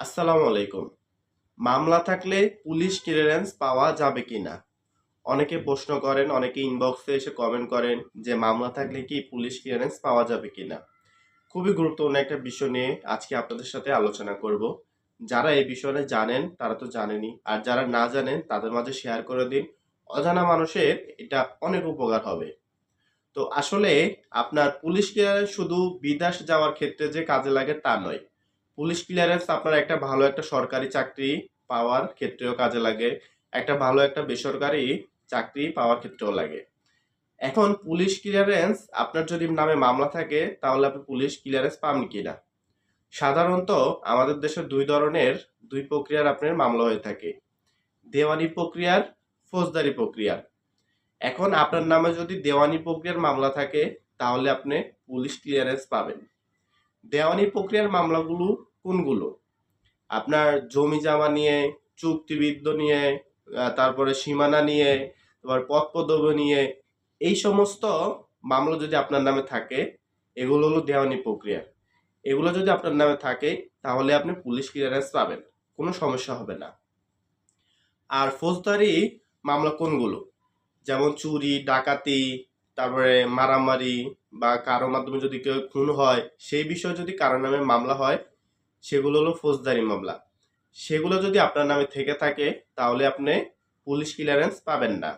আসসালামু আলাইকুম। মামলা থাকলে পুলিশ ক্লিয়ারেন্স পাওয়া যাবে কি না অনেকে প্রশ্ন করেন, অনেকে ইনবক্সে এসে কমেন্ট করেন যে মামলা থাকলে কি পুলিশ ক্লিয়ারেন্স পাওয়া যাবে কি না খুবই গুরুত্বপূর্ণ একটা বিষয় নিয়ে আজকে আপনাদের সাথে আলোচনা করব। যারা এই বিষয়ে জানেন, তারা তো জানেনই। আর যারা না জানেন, তাদের মাঝে শেয়ার করে দিন। অজানা মানুষের এটা অনেক উপকার হবে। তো আসলে আপনার পুলিশ ক্লিয়ারেন্স শুধু বিদেশ যাওয়ার ক্ষেত্রে যে কাজে লাগে তা নয়। পুলিশ ক্লিয়ারেন্স আপনার একটা ভালো একটা সরকারি চাকরি পাওয়ার ক্ষেত্রেও কাজে লাগে, একটা ভালো একটা বেসরকারি চাকরি পাওয়ার ক্ষেত্রেও লাগে। এখন পুলিশ ক্লিয়ারেন্স আপনার যদি নামে মামলা থাকে, তাহলে আপনি পুলিশ ক্লিয়ারেন্স পাবেন কিনা? সাধারণত আমাদের দেশে দুই ধরনের, দুই প্রক্রিয়ার আপনার মামলা হয়ে থাকে। দেওয়ানি প্রক্রিয়ার, ফৌজদারি প্রক্রিয়ার। এখন আপনার নামে যদি দেওয়ানি প্রক্রিয়ার মামলা থাকে, তাহলে আপনি পুলিশ ক্লিয়ারেন্স পাবেন। দেওয়ানি প্রক্রিয়ার মামলাগুলো কোনগুলো? আপনার জমি জামা নিয়ে, চুক্তিবিদ্ধ নিয়ে তারপরে সীমানা নিয়ে তারপর পথ পদব নিয়ে, এই সমস্ত মামলা যদি আপনার নামে থাকে, এগুলো হলো দেওয়ানি প্রক্রিয়া। এগুলো যদি আপনার নামে থাকে, তাহলে আপনি পুলিশ ক্লিয়ারেন্স পাবেন, কোনো সমস্যা হবে না। আর ফৌজদারি মামলা কোনগুলো? যেমন চুরি, ডাকাতি, তারপরে মারামারি বা কারও মাধ্যমে যদি কেউ খুন হয়, সেই বিষয়ে যদি কারও নামে মামলা হয় সেগুলো হলো ফৌজদারি মামলা। সেগুলো যদি আপনার নামে থেকে থাকে, তাহলে আপনি পুলিশ ক্লিয়ারেন্স পাবেন না।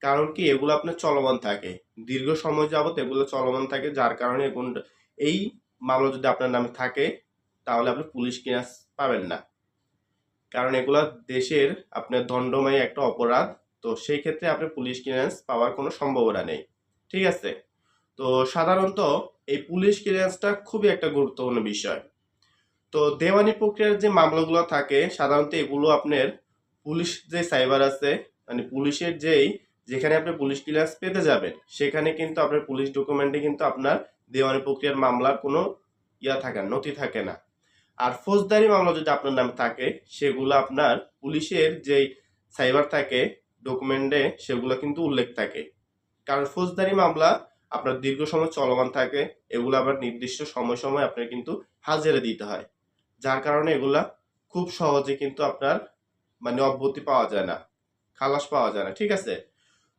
কারণ কি? এগুলো আপনার চলমান থাকে। দীর্ঘ সময় যাবত এগুলো চলমান থাকে, যার কারণে এই মামলা যদি আপনার নামে থাকে, তাহলে আপনি পুলিশ ক্লিয়ারেন্স পাবেন না। কারণ এগুলো দেশের আপনার দণ্ডময় একটা অপরাধ, তো সেই ক্ষেত্রে আপনি পুলিশ ক্লিয়ারেন্স পাওয়ার কোনো সম্ভাবনা নেই। ঠিক আছে? তো সাধারণত এই পুলিশ ক্লিয়ারেন্সটা খুবই একটা গুরুত্বপূর্ণ বিষয়। তো দেওয়ানি প্রক্রিয়ার যে মামলাগুলো থাকে সাধারণত এগুলো আপনার পুলিশ যে সাইবার আছে মানে পুলিশের যেই যেখানে আপনি পুলিশ ক্লিয়ারেন্স পেতে যাবেন সেখানে কিন্তু আপনার পুলিশ ডকুমেন্টে কিন্তু আপনার দেওয়ানি প্রক্রিয়ার মামলার কোনো ইয়া থাকে না, নথি থাকে না। আর ফৌজদারি মামলা যদি আপনার নামে থাকে সেগুলো আপনার পুলিশের যেই সাইবার থাকে ডকুমেন্টে সেগুলো কিন্তু উল্লেখ থাকে। কারণ ফৌজদারি মামলা আপনার দীর্ঘ সময় চলমান থাকে এগুলো আবার নির্দিষ্ট সময় সময় আপনার কিন্তু হাজিরা দিতে হয়। যার কারণে এগুলা খুব সহজে কিন্তু আপনার মানে অব্যতি পাওয়া যায় না। খালাস পাওয়া যায় না, ঠিক আছে?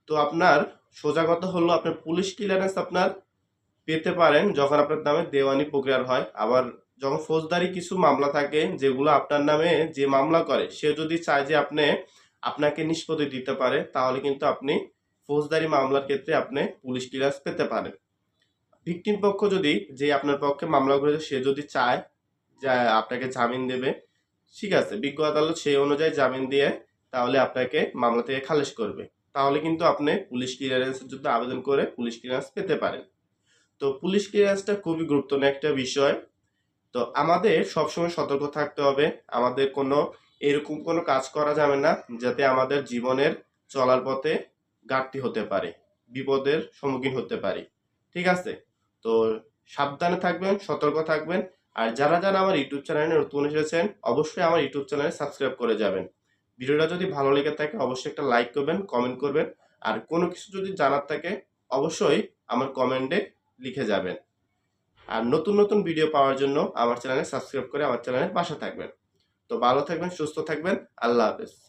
তো আপনার সোজা কথা হলো আপনার পুলিশ ক্লিয়ারেন্স আপনার পেতে পারেন যখন আপনার নামে দেওয়ানি প্রক্রিয়ার হয়। আবার যখন ফৌজদারি কিছু মামলা থাকে যেগুলো আপনার নামে যে মামলা করে, সে যদি চায় যে আপনি, আপনাকে নিষ্পত্তি দিতে পারে, তাহলে কিন্তু আপনি ফৌজদারি মামলার ক্ষেত্রে আপনি পুলিশ ক্লিয়ারেন্স পেতে পারেন। ভিকটিম পক্ষ যদি যে আপনার পক্ষে মামলা করেছে, সে যদি চায় আপনাকে জামিন দেবে। ঠিক আছে, বিজ্ঞ আদালত সেই অনুযায়ী জামিন দিয়ে তাহলে আপনাকে মামলা থেকে খালেজ করবে। তাহলে কিন্তু আপনি পুলিশ ক্লিয়ারেন্সের জন্য আবেদন করে পুলিশ ক্লিয়ারেন্স পেতে পারেন। তো পুলিশ ক্লিয়ারেন্সটা খুবই গুরুত্বপূর্ণ একটা বিষয়। তো আমাদের সবসময় সতর্ক থাকতে হবে। আমাদের কোনো এরকম কোনো কাজ করা যাবে না যাতে আমাদের জীবনের চলার পথে ঘাটতি হতে পারে, বিপদের সম্মুখীন হতে পারি। ঠিক আছে? তো সাবধানে থাকবেন, সতর্ক থাকবেন। আর যারা যারা আমার ইউটিউব চ্যানেলে নতুন এসেছেন, অবশ্যই আমার ইউটিউব চ্যানেলে সাবস্ক্রাইব করে যাবেন। ভিডিওটা যদি ভালো লেগে থাকে, অবশ্যই একটা লাইক করবেন, কমেন্ট করবেন। আর কোনো কিছু যদি জানার থাকে, অবশ্যই আমার কমেন্টে লিখে যাবেন। আর নতুন নতুন ভিডিও পাওয়ার জন্য আমার চ্যানেলে সাবস্ক্রাইব করে আমার চ্যানেলের পাশে থাকবেন। তো ভালো থাকবেন, সুস্থ থাকবেন, আল্লাহ হাফেজ।